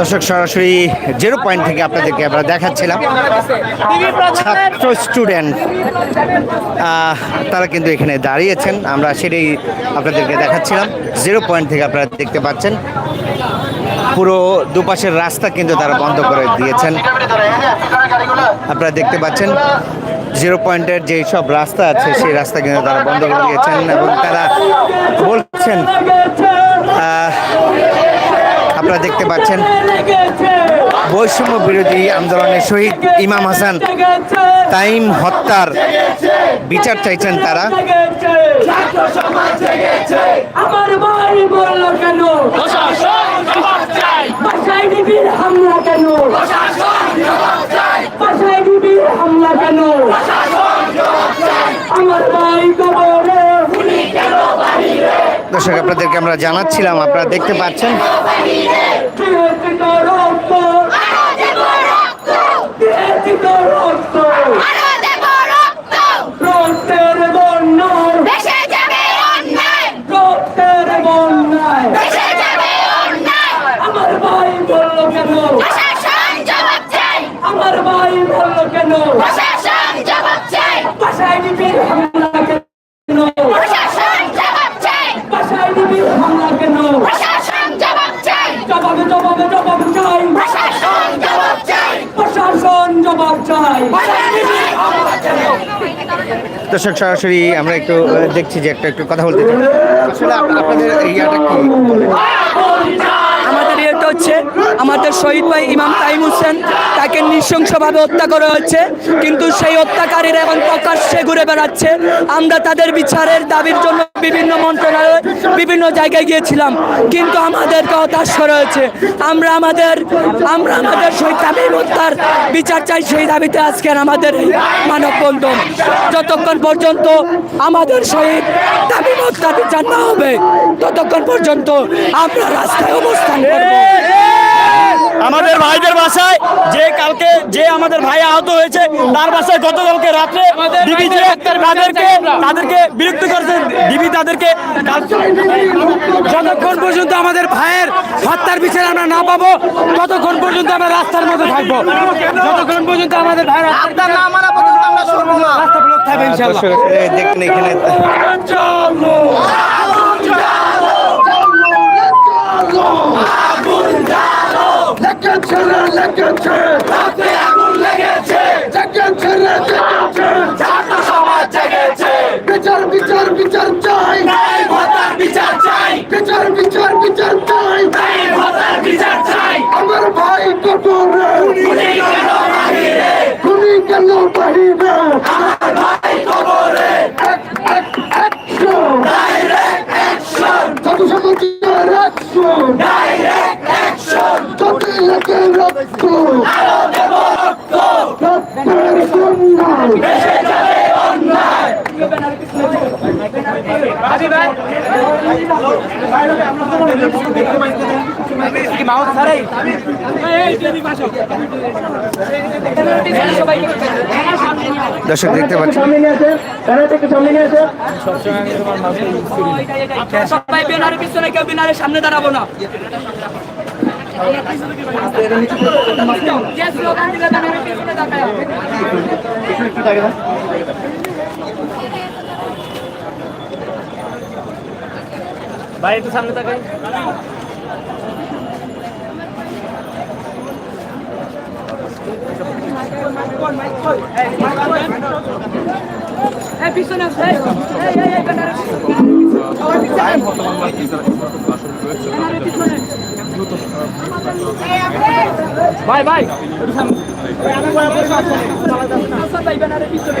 দর্শক, সরাসরি zero point থেকে আপনাদেরকে আমরা দেখাচ্ছিলাম। ছাত্র স্টুডেন্ট তারা কিন্তু এখানে দাঁড়িয়েছেন। আমরা সেটাই আপনাদেরকে দেখাচ্ছিলাম। জিরো পয়েন্ট থেকে আপনারা দেখতে পাচ্ছেন। পুরো দুপাশের রাস্তা কিন্তু তারা বন্ধ করে দিয়েছেন। আপনারা দেখতে পাচ্ছেন জিরো পয়েন্টের যে সব রাস্তা আছে, সেই রাস্তা কিন্তু তারা বন্ধ করে দিয়েছেন। এবং তারা বলছেন আপনারা দেখতে পাচ্ছেন বৈষম্য বিরোধী আন্দোলনের শহীদ ইমাম হাসান তাইম হত্যার বিচার চাইছেন তারা। আমার হামলা কেন আমার ভাই দর্শক আপনাদেরকে আমরা জানাচ্ছিলাম আপনারা দেখতে পাচ্ছেন। আমার ভাই বলল কেন আমার ভাই বলল কেন বাসায় ডিবির হামলা কেন বাসায় ডিবির হামলা কেন জবাবে জবাবে জবাব চাই প্রশাসন জবাব চাই দর্শক, সরাসরি আমরা একটু দেখছি যে একটা একটু কথা বলতে চাই। আসলে আপনাদের ইয়াটা কি আমাদের ইয়েটা হচ্ছে আমাদের শহীদ ভাই ইমাম তাইম হোসেন তাকে নৃশংসভাবে হত্যা করা হচ্ছে কিন্তু সেই হত্যাকারীরা এখন প্রকাশ্যে ঘুরে বেড়াচ্ছে। আমরা তাদের বিচারের দাবির জন্য বিভিন্ন মন্ত্রণালয় বিভিন্ন জায়গায় গিয়েছিলাম, কিন্তু আমাদেরকে হতাশ করা হয়েছে। আমরা আমাদের আমরা আমাদের শহীদ তামিম হত্যার বিচার চাই, সেই দাবিতে আজকের আমাদের এই মানববন্ধন যতক্ষণ পর্যন্ত আমাদের শহীদ তামিম হত্যা বিচার না হবে, ততক্ষণ পর্যন্ত আমরা রাস্তায় অবস্থান করব। আমাদের ভাইদের বাসায় যে কালকে যে আমাদের ভাই আহত হয়েছে তার বাসায় গতকালকে রাত্রে ডিবি যে তাদেরকে তাদেরকে বিরক্ত করেছে ডিবি তাদেরকে যতক্ষণ পর্যন্ত আমাদের ভাইয়ের হত্যার বিচার আমরা না পাবো ততক্ষণ পর্যন্ত আমরা রাস্তার মধ্যে থাকব। যতক্ষণ পর্যন্ত আমাদের ভাইয়ের রাস্তা না মানা পর্যন্ত আমরা না। রাস্তা ব্লক থাকবে ইনশাআল্লাহ। দর্শক এই দেখুন এখানে বিচার বিচার বিচার চাই। বিচার চাই। বিচার বিচার বিচার চাই। বিচার চাই। আমার ভাই কবরে খুনি গেল বাহিরে? আমার ভাই কবরে জাদু সমাজের অ্যাকশন ডাইরেক্ট অ্যাকশন তোকে লাগে রক্ত আরও দেব রক্ত রক্তের বন্যায় দর্শক দেখতে পাচ্ছেন সবাই বেনারের পিছনে কেউ বেনারের সামনে দাঁড়াবো না। ভাই একটু সামনে তাকাই পিছনে পিছনে। সবাই পিছনে। বেনারের পিছনে। ভাই ভাই আচ্ছা, ভাই, বেনারের পিছনে।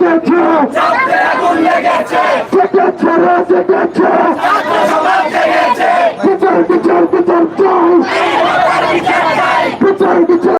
জেগেছে ছাত্রে আগুন লেগেছে জেগেছে রে জেগেছে ছাত্র সমাজ